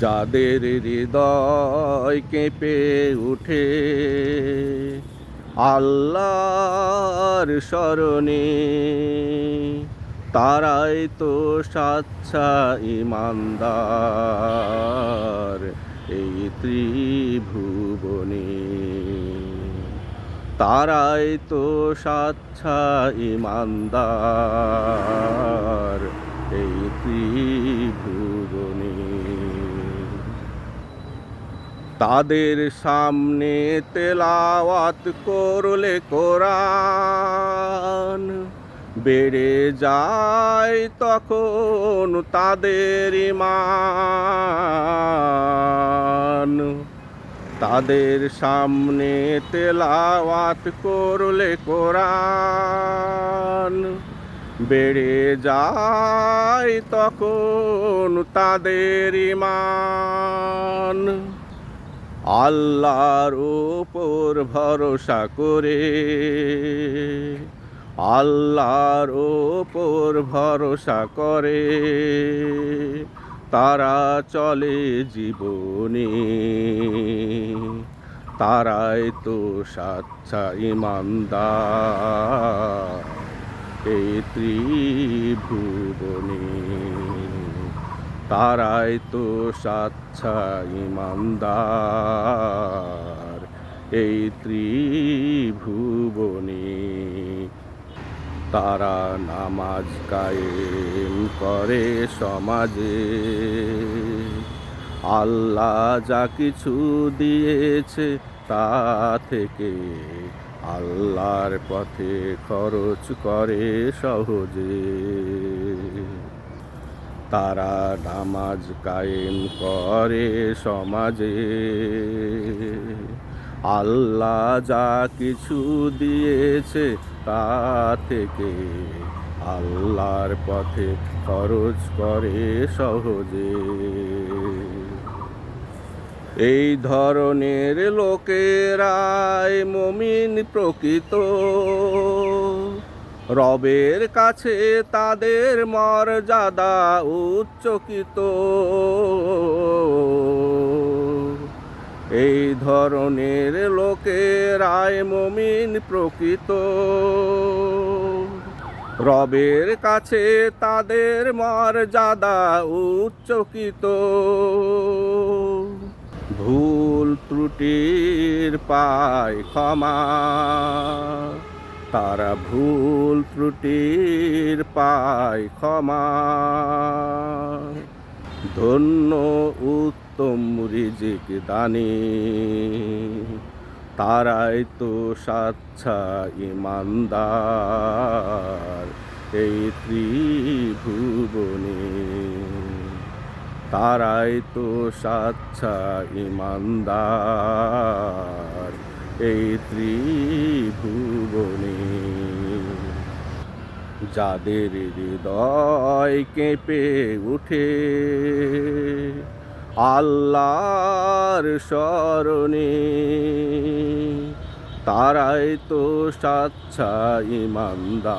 যাদের হৃদয় কেঁপে উঠে আল্লাহর স্মরণে তারাই তো সাচ্ছা ইমানদার এই ত্রিভুবনে। তারাই তো সাচ্ছা ইমানদার এই ত্রিভুবনে। তাদের সামনে তেলাওয়াত করলে কোরআন বেড়ে যায় তখন তাদের ইমান তাদের সামনে তেলাওয়াত করলে কোরআন বেড়ে যায় তখন তাদের ইমান আল্লাহর উপর ভরসা করে, আল্লাহর উপর ভরসা করে, তারা চলে জীবনে, তারাই তো সাচ্ছা ইমানদার, এই ত্রিভুবনে। তারাই তো সাচ্ছা ইমানদার। এই ত্রিভুবনে তারা নামাজ কায়েম করে সমাজে। আল্লাহ যা কিছু দিয়েছে তা থেকে আল্লাহর পথে খরচ করে সহজে। তারা নামাজ কায়েম করে সমাজে। আল্লাহ যা কিছু দিয়েছে তা থেকে আল্লাহর পথে খরচ করে সহজে। এই ধরনের লোকেরাই মমিন প্রকৃত। রবের কাছে তাদের মর্যাদা উচ্চকিত। এই ধরনের লোকেরাই মমিন প্রকৃত। রবের কাছে তাদের মর্যাদা উচ্চকিত। ভুল ত্রুটির পায় ক্ষমা। তারা ভুল ত্রুটির পায় ক্ষমা। ধন্য উত্তম রিজিক দানি। তারাই তো সাচ্ছা ইমানদার, এই ত্রিভুবনে। তারাই তো সাচ্ছা ইমানদার। এই ত্রিভুবনে। যাদের হৃদয় কেঁপে উঠে আল্লাহর স্মরণে তারাই তো সাচ্ছা ইমানদার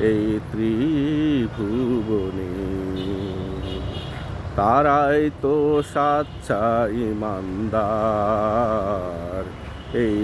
এই ত্রিভুবনে। তারাই তো সাচ্ছা ইমানদার। এই